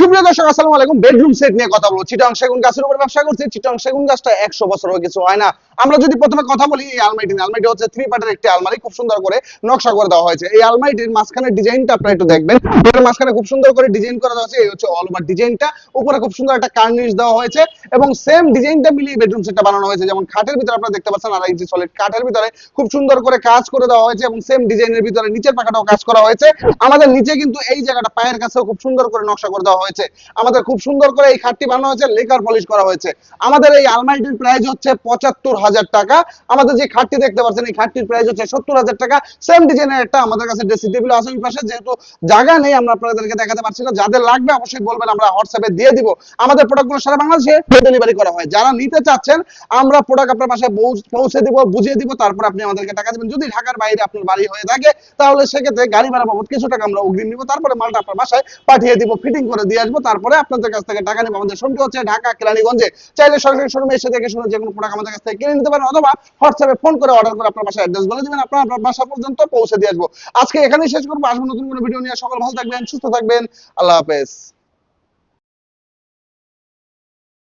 সুপ্রিয় দর্শক, আসসালামু আলাইকুম। বেডরুম সেট নিয়ে কথা বলব। সেগুন গাছের উপর ব্যবসা করছি। সেগুন গাছটা একশো কিছু হয় না? আমরা যদি প্রথমে কথা বলি, এই আলমারিটি আলমারিটি হচ্ছে থ্রি পার্টের একটি আলমারি। খুব সুন্দর করে নকশা করে দেওয়া হয়েছে। এই আলমারিটির মাঝখানে ডিজাইনটা আপনারা একটু দেখবেন। এর মাঝখানে খুব সুন্দর করে ডিজাইন করা আছে এই হচ্ছে অল ওভার ডিজাইনটা উপরে খুব সুন্দর একটা কার্নিশ দেওয়া হয়েছে এবং সেম ডিজাইনটা মিলিয়ে বেডরুম সেটটা বানানো হয়েছে। যেমন খাটের ভিতরে আপনারা দেখতে পাচ্ছেন, আড়াই ইঞ্চি সলিড কাঠের ভিতরে খুব সুন্দর করে কাজ করে দেওয়া হয়েছে এবং সেম ডিজাইনের ভিতরে নিচের পাখাটাও কাজ করা হয়েছে। আমাদের নিচে কিন্তু এই জায়গাটা পায়ের কাছেও খুব সুন্দর করে নকশা করে দেওয়া হয়েছে। আমাদের খুব সুন্দর করে এই খাটটি বানানো হয়েছে, লেকার পলিশ করা হয়েছে। আমাদের এই আলমারিটির প্রাইস হচ্ছে পঁচাত্তর হাজার টাকা। আমাদের যে খাটটি দেখতে পাচ্ছেন, এই খাটটির প্রাইস হচ্ছে সত্তর হাজার টাকা। সেম ডিজাইনের একটা আমাদের কাছে ড্রেসিং টেবিল ওই পাশে। যেহেতু জায়গা নেই, আমরা আপনাদেরকে দেখাতে পারছি না। যাদের লাগবে অবশ্যই বলবেন, আমরা হোয়াটসঅ্যাপে দিয়ে দিব। আমাদের প্রোডাক্টগুলো সারা বাংলাদেশে ডেলিভারি করা হয়। যারা নিতে চাচ্ছেন, আমরা প্রোডাক্ট আপনার পৌঁছ- পৌঁছে দিব, বুঝিয়ে দিব, তারপর আপনি আমাদেরকে টাকা দেবেন। যদি ঢাকার বাইরে আপনার বাড়ি হয়ে থাকে, তাহলে সেক্ষেত্রে গাড়ি ভাড়া বাবদ কিছু টাকা আমরা অগ্রিম নিব। তারপরে মালটা আপনার বাসায় পাঠিয়ে দিব ফিটিং করে দিয়ে আসব। তারপরে আপনাদের কাছ থেকে টাকা নেব। আমাদের শোরুমটি হচ্ছে ঢাকা কেরানীগঞ্জে। চাইলে সরাসরি শোরুমে এসে দেখে শুনে যে কোনো প্রোডাক্ট আমাদের কাছ থেকে কিনে নিতে পারেন অথবা হোয়াটসঅ্যাপে ফোন করে অর্ডার করে আপনার বাসায় অ্যাড্রেস বলে দেবেন। আপনার আপনার বাসা পর্যন্ত পৌঁছে দিয়ে আসব। আজকে এখানেই শেষ করব। আসব নতুন কোনো ভিডিও নিয়ে। সকল ভালো থাকবেন, সুস্থ থাকবেন। আল্লাহ হাফেজ।